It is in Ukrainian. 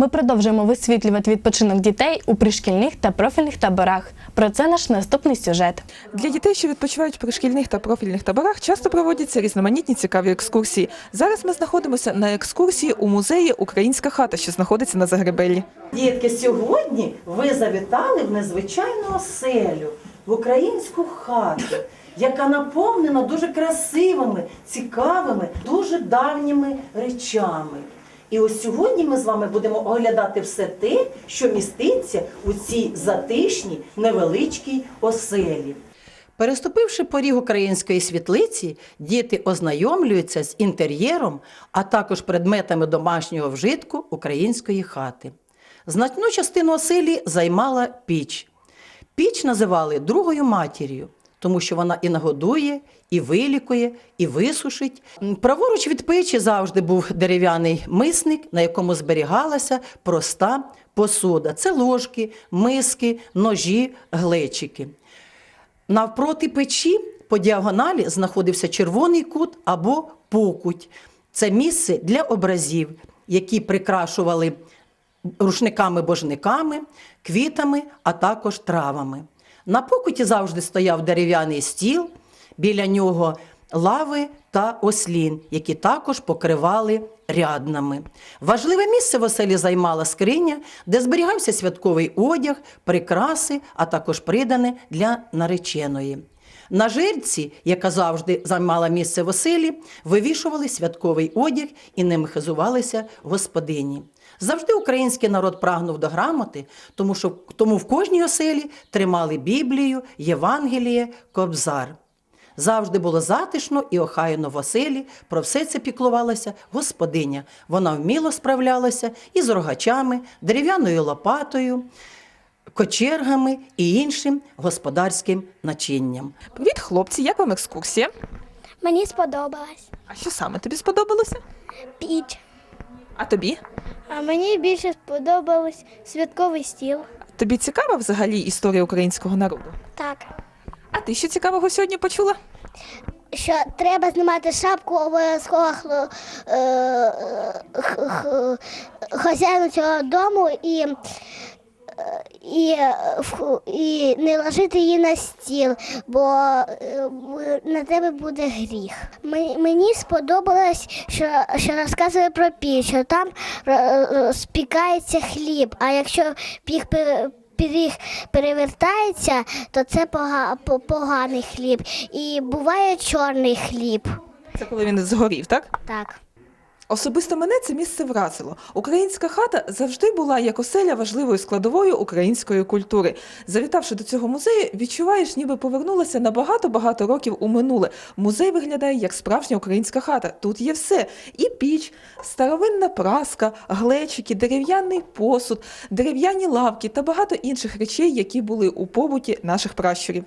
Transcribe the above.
Ми продовжуємо висвітлювати відпочинок дітей у пришкільних та профільних таборах. Про це наш наступний сюжет. Для дітей, що відпочивають в пришкільних та профільних таборах, часто проводяться різноманітні цікаві екскурсії. Зараз ми знаходимося на екскурсії у музеї Українська хата, що знаходиться на Загребеллі. Дітки, сьогодні ви завітали в незвичайну оселю, в українську хату, яка наповнена дуже красивими, цікавими, дуже давніми речами. І ось сьогодні ми з вами будемо оглядати все те, що міститься у цій затишній невеличкій оселі. Переступивши поріг української світлиці, діти ознайомлюються з інтер'єром, а також предметами домашнього вжитку української хати. Значну частину оселі займала піч. Піч називали другою матір'ю, тому що вона і нагодує, і вилікує, і висушить. Праворуч від печі завжди був дерев'яний мисник, на якому зберігалася проста посуда. Це ложки, миски, ножі, глечики. Навпроти печі по діагоналі знаходився червоний кут або покуть. Це місце для образів, які прикрашували рушниками-божниками, квітами, а також травами. На покуті завжди стояв дерев'яний стіл, біля нього лави та ослін, які також покривали ряднами. Важливе місце в оселі займала скриня, де зберігався святковий одяг, прикраси, а також придане для нареченої. На жерці, яка завжди займала місце в оселі, вивішували святковий одяг і ним хизувалися господині. Завжди український народ прагнув до грамоти, тому що тому в кожній оселі тримали Біблію, Євангеліє, Кобзар. Завжди було затишно і охайно в оселі. Про все це піклувалася господиня. Вона вміло справлялася із рогачами, дерев'яною лопатою, кочергами і іншим господарським начинням. Привіт, хлопці! Як вам екскурсія? Мені сподобалась А що саме тобі сподобалося? піч. А тобі? А мені більше сподобалось святковий стіл. Тобі цікава взагалі історія українського народу? Так. А ти що цікавого сьогодні почула? Що треба знімати шапку обов'язково хло- е, х- х- хазяїну цього дому і, і, е, і не ложити її на стіл, бо е, на тебе буде гріх. Мені сподобалось, що, що розказує про піч, що там е, спікається хліб, а якщо піг пиріг перевертається, то це пога- по- поганий хліб. І буває чорний хліб. Це коли він згорів, так? Так. Особисто мене це місце вразило. Українська хата завжди була як оселя важливою складовою української культури. Завітавши до цього музею, відчуваєш, ніби повернулася на багато-багато років у минуле. Музей виглядає як справжня українська хата. Тут є все: і піч, старовинна праска, глечики, дерев'яний посуд, дерев'яні лавки та багато інших речей, які були у побуті наших пращурів.